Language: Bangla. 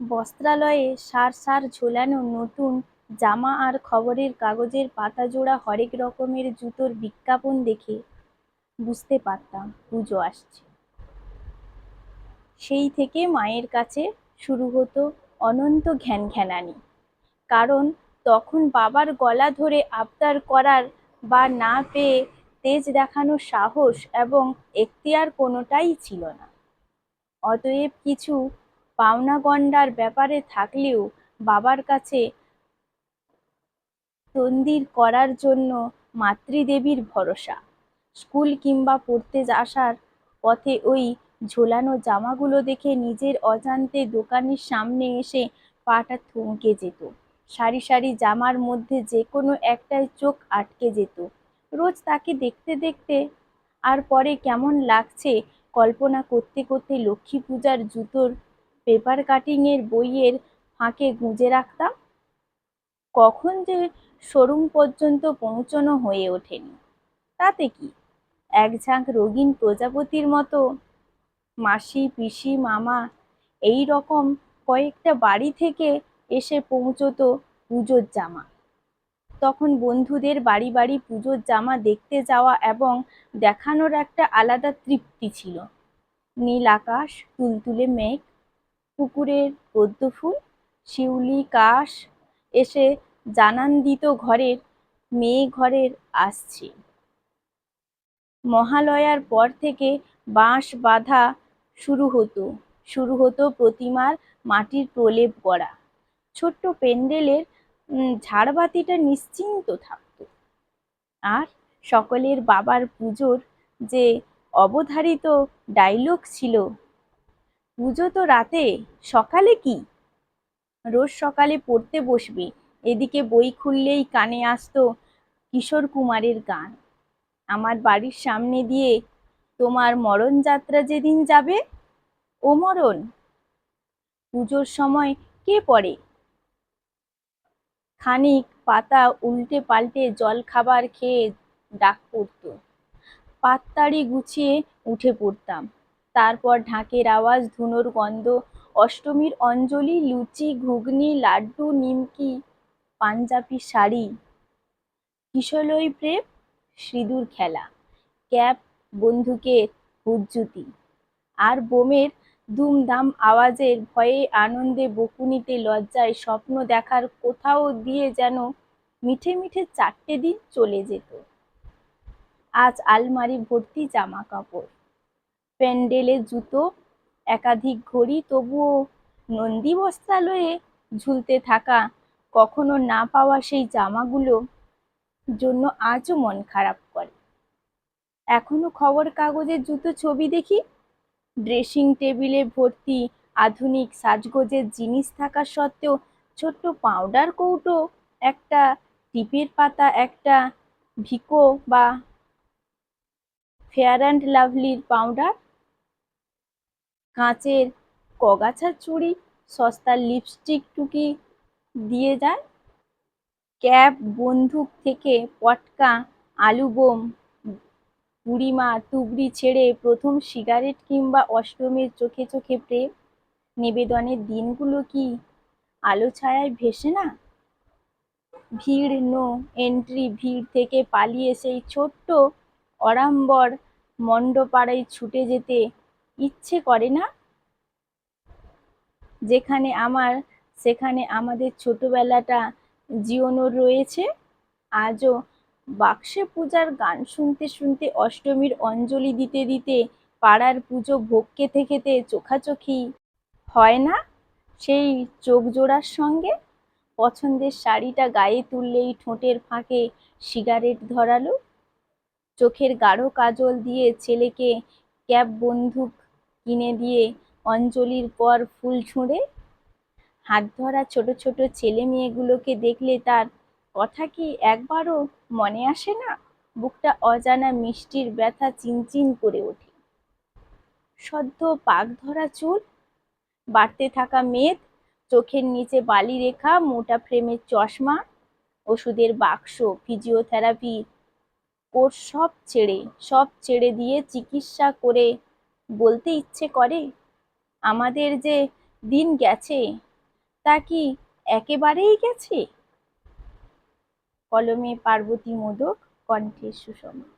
বস্ত্রালয়ে সার সার ঝোলানো নতুন জামা আর খবরের কাগজের পাতাজোড়া হরেক রকমের জুতোর বিজ্ঞাপন দেখে বুঝতে পারতাম, পুজো আসছে। সেই থেকে মায়ের কাছে শুরু হতো অনন্ত ঘ্যান ঘ্যানঘ্যানানি। কারণ তখন বাবার গলা ধরে আবদার করার বা না পেয়ে তেজ দেখানোর সাহস এবং এখতিয়ার কোনোটাই ছিল না। অতএব কিছু পাওনা গণ্ডার ব্যাপারে থাকলেও বাবার কাছে তন্দির করার জন্য মাতৃদেবীর ভরসা। স্কুল কিংবা পড়তে আসার পথে ওই ঝোলানো জামাগুলো দেখে নিজের অজান্তে দোকানের সামনে এসে পাটা থমকে যেত। সারি সারি জামার মধ্যে যে কোনো একটাই চোখ আটকে যেত। রোজ তাকে দেখতে দেখতে আর পরে কেমন লাগছে কল্পনা করতে করতে লক্ষ্মী পূজার জুতোর পেপার কাটিংয়ের বইয়ের ফাঁকে গুঁজে রাখতাম। কখন যে শোরুম পর্যন্ত পৌঁছনো হয়ে ওঠেনি। তাতে কি? এক ঝাঁক রঙিন প্রজাপতির মতো। মাসি, পিসি, মামা এই রকম কয়েকটা বাড়ি থেকে এসে পৌঁছতো পুজোর জামা। তখন বন্ধুদের বাড়ি বাড়ি পুজোর জামা দেখতে যাওয়া এবং দেখানোর একটা আলাদা তৃপ্তি ছিল। নীল আকাশ, তুলতুলে মেঘ পুকুরের পদ্ম ফুল, শিউলি, কাশ এসে জানান দিত ঘরের মেয়ে ঘরের আসছে। মহালয়ার পর থেকে বাঁশ বাঁধা শুরু হতো। শুরু হতো প্রতিমার মাটির প্রলেপ করা ছোট্ট প্যান্ডেলের ঝাড়বাতিটা নিশ্চিন্ত থাকতো। আর সকলের বাবার পুজোর যে অবধারিত ডায়লগ ছিল পুজো তো রাতে, সকালে কি? রোজ সকালে পড়তে বসবে, এদিকে বই খুললেই কানে আসতো কিশোর কুমারের গান। আমার বাড়ির সামনে দিয়ে তোমার মরণ যাত্রা যেদিন যাবে? ও মরণ, পুজোর সময় কে পড়ে? খানিক পাতা উল্টে পাল্টে জল খাবার খেয়ে ডাক পড়তো। পাততাড়ি গুছিয়ে উঠে পড়তাম। তারপর ঢাকের আওয়াজ, ধুনোর গন্ধ, অষ্টমীর অঞ্জলি, লুচি, ঘুগনি, লাড্ডু, নিমকি, পাঞ্জাবি শাড়ি। কিশলয় প্রেম, সিঁদুর খেলা। ক্যাপ বন্দুকের হুজ্জুতি। আর বোমের দুমদাম আওয়াজের ভয়ে আনন্দে বকুনিতে লজ্জায় স্বপ্ন দেখার কোথাও দিয়ে যেন মিঠে মিঠে চারটে দিন চলে যেত। আজ আলমারি ভর্তি জামা কাপড় প্যান্ডেলে জুতো, একাধিক ঘড়ি, তবুও নন্দী বস্ত্রালয়ে ঝুলতে থাকা, কখনো না পাওয়া সেই জামাগুলো জন্য আজও মন খারাপ করে। এখনও খবর কাগজের জুতো ছবি দেখি? ড্রেসিং টেবিলে ভর্তি আধুনিক সাজগোজের জিনিস থাকা সত্ত্বেও ছোট্ট পাউডার কৌটো, একটা টিপের পাতা, একটা ভিকো বা ফেয়ার অ্যান্ড লাভলির পাউডার কাঁচের কগাছার চুড়ি, সস্তার লিপস্টিক টুকি দিয়ে যায়। ক্যাপ বন্দুক থেকে পটকা, আলু বোম, বুড়িমা তুবড়ি ছেড়ে প্রথম সিগারেট কিংবা অষ্টমীর চোখে চোখে প্রেম। নিবেদনের দিনগুলো কি আলো ছায়ায় ভেসে না? ভিড় নো এন্ট্রি ভিড় থেকে পালিয়ে সেই ছোট্ট অড়াম্বর মণ্ডপাড়ায় ছুটে যেতে ইচ্ছে করে না। যেখানে আমার, সেখানে আমাদের ছোটবেলাটা জিওনো রয়েছে। আজও বাক্সে পূজার গান শুনতে শুনতে অষ্টমীর অঞ্জলি দিতে দিতে পাড়ার পুজো ভোগ খেতে খেতে চোখাচোখি হয় না। সেই চোখ জোড়ার সঙ্গে পছন্দের শাড়িটা গায়ে তুললেই ঠোঁটের ফাঁকে সিগারেট ধরালো। চোখের গাঢ় কাজল দিয়ে ছেলেকে ক্যাব বন্দুক কিনে দিয়ে অঞ্জলির পর ফুল ছুঁড়ে হাত ধরা ছোট ছোট ছেলে মেয়েগুলোকে দেখলে তার কথা কি একবারও মনে আসে না? বুকটা অজানা মিষ্টির ব্যথা চিনচিন করে ওঠে। সদ্য পাক ধরা চুল, বাড়তে থাকা মেদ, চোখের নিচে বালি রেখা, মোটা ফ্রেমের চশমা, ওষুধের বাক্স, ফিজিওথেরাপি, কোর্স সব ছেড়ে সব ছেড়ে দিয়ে চিকিৎসা করে বলতে ইচ্ছে করে? আমাদের যে দিন গেছে, তা কি একেবারেই গেছে? কলমে পার্বতী মোদক কণ্ঠে সুষমা।